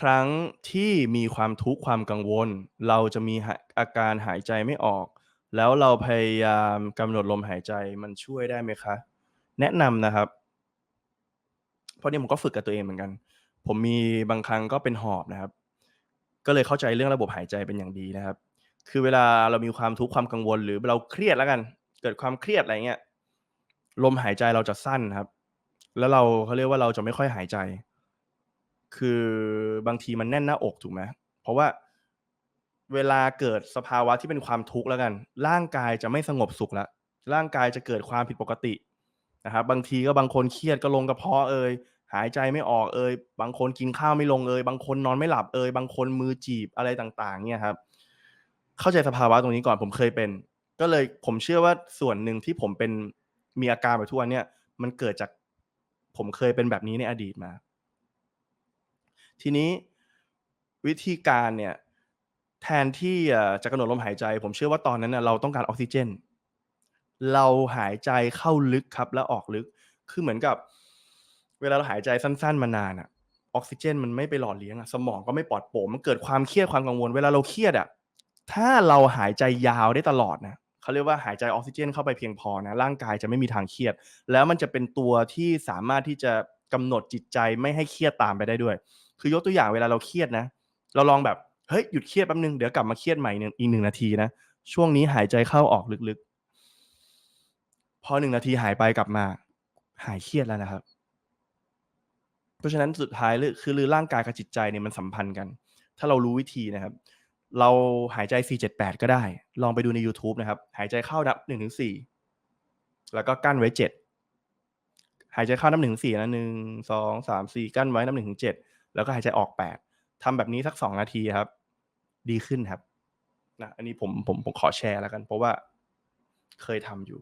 ครั้งที่มีความทุกข์ความกังวล เราจะมีอาการหายใจไม่ออก แล้วเราพยายามกำหนดลมหายใจมันช่วยได้ไหมคะ?แนะนำนะครับ เพราะนี่ผมก็ฝึกกับตัวเองเหมือนกัน ผมมีบางครั้งก็เป็นหอบนะครับ ก็เลยเข้าใจเรื่องระบบหายใจเป็นอย่างดีนะครับ คือเวลาเรามีความทุกข์ความกังวล หรือเราเครียดแล้วกัน เกิดความเครียดอะไรเงี้ยลมหายใจเราจะสั้นครับ แล้วเราเขาเรียกว่าเราจะไม่ค่อยหายใจ คือบางทีมันแน่นหน้าอกถูกไหมเพราะว่าเวลาเกิดสภาวะที่เป็นความทุกข์แล้วกัน ร่างกายจะไม่สงบสุขแล้วร่างกายจะเกิดความผิดปกตินะครับบางทีก็บางคนเครียดก็ลงกระเพาะเอยหายใจไม่ออกเอยบางคนกินข้าวไม่ลงเอยบางคนนอนไม่หลับเอยบางคนมือจีบอะไรต่างๆเนี่ยครับ เข้าใจสภาวะตรงนี้ก่อนผมเคยเป็น ก็เลยผมเชื่อว่าส่วนหนึ่งที่ผมเป็นมีอาการแบบทุกวันเนี้ยมันเกิดจากผมเคยเป็นแบบนี้ในอดีตมา ทีนี้วิธีการเนี่ยแทนที่จะกำหนดลมหายใจ ผมเชื่อว่าตอนนั้นน่ะเราต้องการออกซิเจน เราหายใจเข้าลึกครับแล้วออกลึก คือเหมือนกับ เวลาเราหายใจสั้น ๆ มานานอะออกซิเจน มันไม่ไปหล่อเลี้ยงอะสมองก็ไม่ปลอดโปร่งมันเกิดความเครียดความกังวล เวลาเราเครียดอะถ้าเราหายใจยาวได้ตลอดนะเขาเรียกว่าหายใจออกซิเจน เข้าไปเพียงพอนะร่างกายจะไม่มีทางเครียด แล้วมันจะเป็นตัวที่สามารถที่จะกำหนดจิตใจไม่ให้เครียดตามไปได้ด้วย คือยกตัวอย่างเวลาเราเครียดนะ เราลองแบบเฮ้ยหยุดเครียดแป๊บหนึ่งเดี๋ยวกลับมาเครียดใหม่หนึ่งอีก1นาทีนะช่วงนี้หายใจเข้าออกลึกๆ พอ1นาทีหายไปกลับมา หายเครียดแล้วนะครับ เพราะฉะนั้นสุดท้ายคือร่างกายกับจิตใจเนี่ยมันสัมพันธ์กัน ถ้าเรารู้วิธีนะครับ เราหายใจ 4-7-8 ก็ได้ ลองไปดูในยูทูบนะครับ หายใจเข้านับ1-4แล้วก็กั้นไว้ 7 หายใจเข้านับ1-4นะ1 2 3 4 กั้นไว้นับ1-7 แล้วก็หายใจออก8ทำแบบนี้สัก2นาทีครับ ดีขึ้นครับนะอันนี้ผมผมผมขอแชร์แล้วกัน เพราะว่าเคยทำอยู่